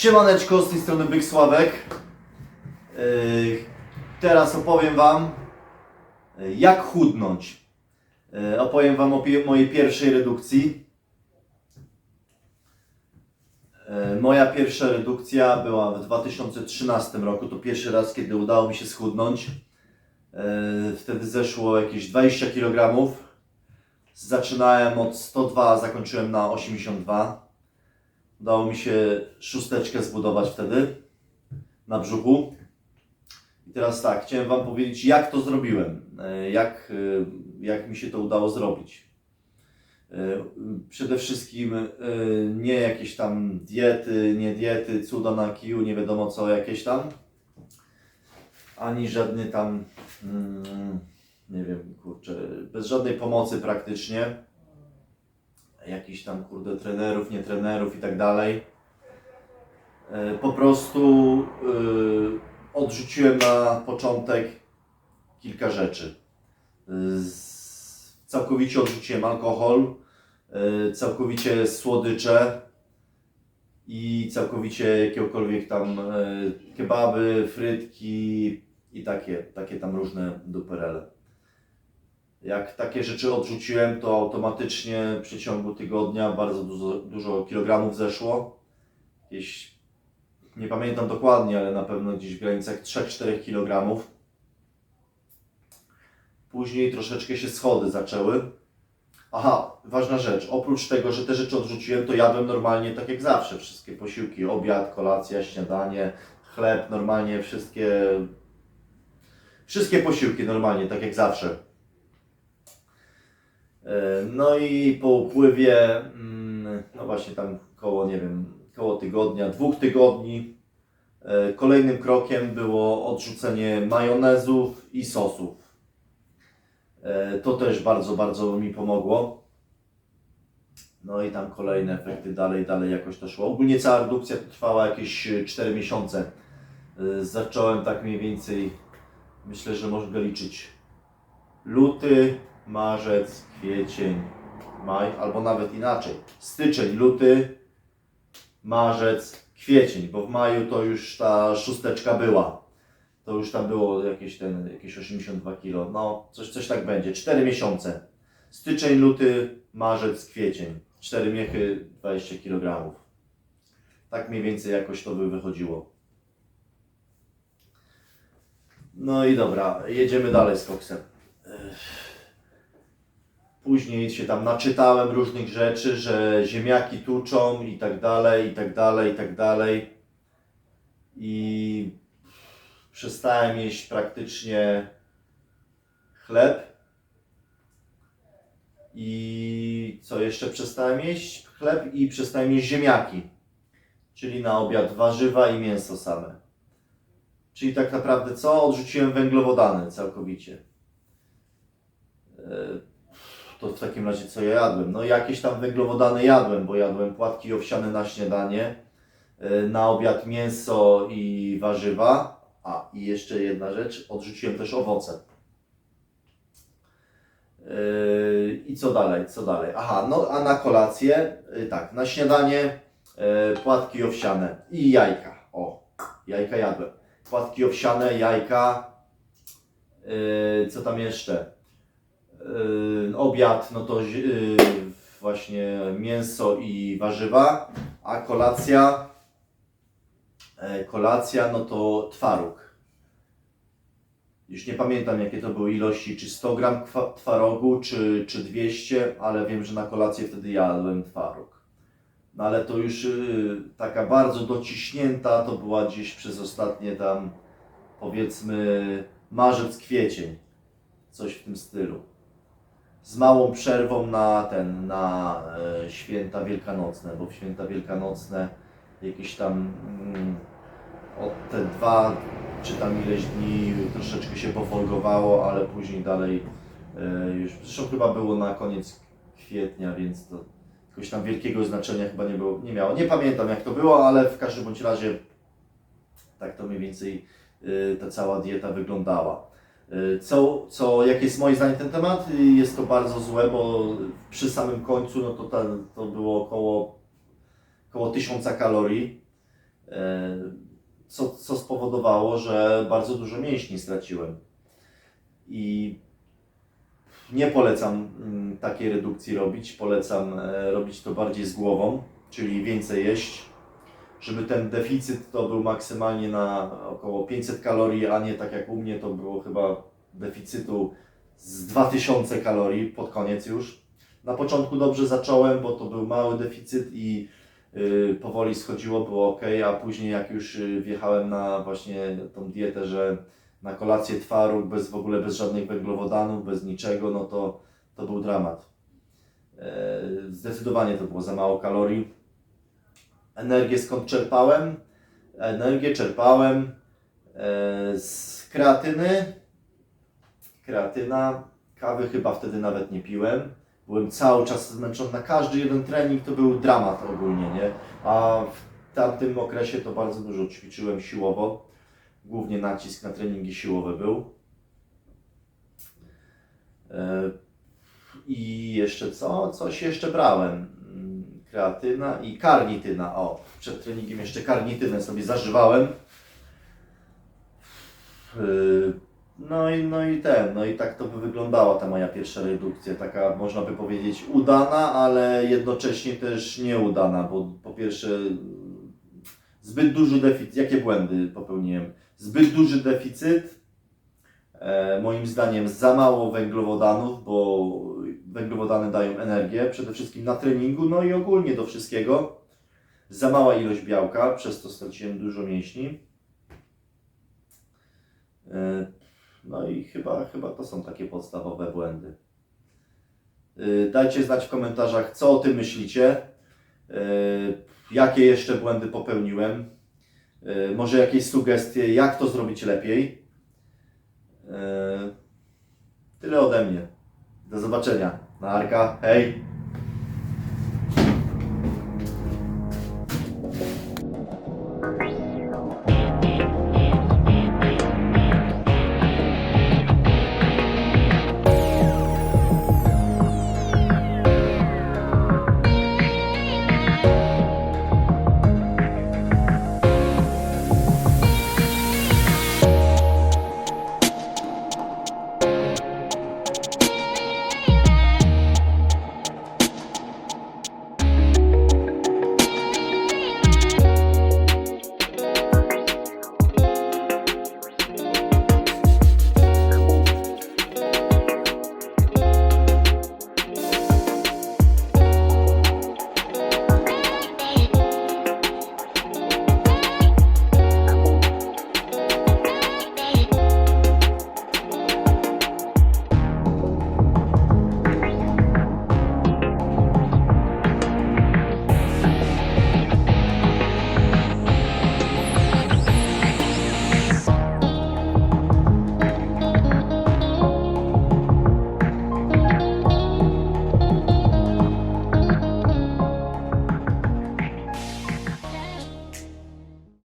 Siemaneczko, z tej strony Byk Sławek. Yy, Teraz opowiem Wam, yy, jak chudnąć. Yy, Opowiem Wam o mojej pierwszej redukcji. Moja pierwsza redukcja była w 2013 roku. To pierwszy raz, kiedy udało mi się schudnąć. Wtedy zeszło jakieś 20 kg. Zaczynałem od 102, a zakończyłem na 82. Udało mi się szósteczkę zbudować wtedy na brzuchu. I teraz tak, chciałem Wam powiedzieć, jak to zrobiłem, e, jak, e, jak mi się to udało zrobić. E, Przede wszystkim nie jakieś tam diety, nie diety, cuda na kiju, nie wiadomo co jakieś tam, ani żadny tam, mm, nie wiem, kurczę, bez żadnej pomocy praktycznie jakichś tam kurde trenerów, nie trenerów i tak dalej. E, Po prostu y, odrzuciłem na początek kilka rzeczy. Y, z- Całkowicie odrzuciłem alkohol, y, całkowicie słodycze i całkowicie jakiegokolwiek tam y, kebaby, frytki i takie, takie tam różne duperele. Jak takie rzeczy odrzuciłem, to automatycznie w przeciągu tygodnia bardzo dużo, dużo kilogramów zeszło. Jakieś, nie pamiętam dokładnie, ale na pewno gdzieś w granicach 3-4 kg. Później troszeczkę się schody zaczęły. Aha, ważna rzecz. Oprócz tego, że te rzeczy odrzuciłem, to jadłem normalnie tak jak zawsze. Wszystkie posiłki, obiad, kolacja, śniadanie, chleb, normalnie wszystkie. Wszystkie posiłki normalnie, tak jak zawsze. E, No i po upływie, mm, no właśnie tam koło, nie wiem, koło tygodnia, dwóch tygodni, e, kolejnym krokiem było odrzucenie majonezów i sosów. E, To też bardzo, bardzo mi pomogło. No i tam kolejne efekty, dalej, dalej jakoś to szło. Ogólnie cała redukcja trwała jakieś e, 4 miesiące. Zacząłem tak mniej więcej, myślę, że można liczyć luty, marzec, kwiecień, maj, albo nawet inaczej. Styczeń, luty, marzec, kwiecień, bo w maju to już ta szósteczka była. To już tam było jakieś, ten, jakieś 82 kg. No, coś, coś tak będzie. 4 miesiące. Styczeń, luty, marzec, kwiecień. 4 miechy, 20 kg. Tak mniej więcej jakoś to by wychodziło. No i dobra, jedziemy dalej z koksem. Później się tam naczytałem różnych rzeczy, że ziemniaki tuczą i tak dalej, i tak dalej, i tak dalej. I przestałem jeść praktycznie chleb. I co jeszcze przestałem jeść? Chleb i przestałem jeść ziemniaki. Czyli na obiad warzywa i mięso same. Czyli tak naprawdę co? Odrzuciłem węglowodany całkowicie. E, to w takim razie co ja jadłem? No jakieś tam węglowodany jadłem, bo jadłem płatki owsiane na śniadanie, e, na obiad mięso i warzywa, a i jeszcze jedna rzecz, odrzuciłem też owoce. Yy, I co dalej, co dalej? Aha, no a na kolację, yy, tak, na śniadanie płatki owsiane i jajka. O, jajka jadłem. Płatki owsiane, jajka, co tam jeszcze? Yy, obiad, no to yy, właśnie mięso i warzywa, a kolacja, yy, kolacja, no to twaróg. Już nie pamiętam jakie to były ilości, czy 100 gram twarogu, czy, czy 200, ale wiem, że na kolację wtedy jadłem twaróg. No ale to już yy, taka bardzo dociśnięta, to była gdzieś przez ostatnie tam powiedzmy marzec, kwiecień. Coś w tym stylu z małą przerwą na ten, na e, święta wielkanocne, bo w święta wielkanocne jakieś tam mm, od te dwa czy tam ileś dni troszeczkę się pofolgowało, ale później dalej e, już, zresztą chyba było na koniec kwietnia, więc to jakoś tam wielkiego znaczenia chyba nie było, nie miało. Nie pamiętam jak to było, ale w każdym bądź razie tak to mniej więcej e, ta cała dieta wyglądała. Y, Co, co, jakie jest moje zdanie ten temat? Y, Jest to bardzo złe, bo przy samym końcu no to, ta, to było około, około 1000 kalorii. e, co, co spowodowało, że bardzo dużo mięśni straciłem. I nie polecam mm, takiej redukcji robić. Polecam e, robić to bardziej z głową, czyli więcej jeść, żeby ten deficyt to był maksymalnie na około 500 kalorii, a nie tak jak u mnie to było chyba deficytu z 2000 kalorii pod koniec już. Na początku dobrze zacząłem, bo to był mały deficyt i y, powoli schodziło, było ok, a później jak już y, wjechałem na właśnie tą dietę, że na kolację twaróg, bez w ogóle bez żadnych węglowodanów, bez niczego, no to, to był dramat. E, Zdecydowanie to było za mało kalorii. Energię skąd czerpałem? Energię czerpałem e, z kreatyny. Kreatyna, kawy chyba wtedy nawet nie piłem. Byłem cały czas zmęczony. Na każdy jeden trening to był dramat ogólnie, nie? A w tamtym okresie to bardzo dużo ćwiczyłem siłowo. Głównie nacisk na treningi siłowe był. E, I jeszcze co? Coś jeszcze brałem. Kreatyna i karnityna. O, przed treningiem jeszcze karnitynę sobie zażywałem. Yy, No i, no i ten, no i tak to by wyglądała ta moja pierwsza redukcja, taka można by powiedzieć udana, ale jednocześnie też nieudana, bo po pierwsze zbyt duży deficyt, jakie błędy popełniłem? Zbyt duży deficyt, e, moim zdaniem za mało węglowodanów, bo węglowodany dają energię, przede wszystkim na treningu, no i ogólnie do wszystkiego. Za mała ilość białka, przez to straciłem dużo mięśni. E, No i chyba, chyba to są takie podstawowe błędy. E, Dajcie znać w komentarzach, co o tym myślicie. E, Jakie jeszcze błędy popełniłem. Może jakieś sugestie, jak to zrobić lepiej. Tyle ode mnie. Do zobaczenia. Na Arka. Hej!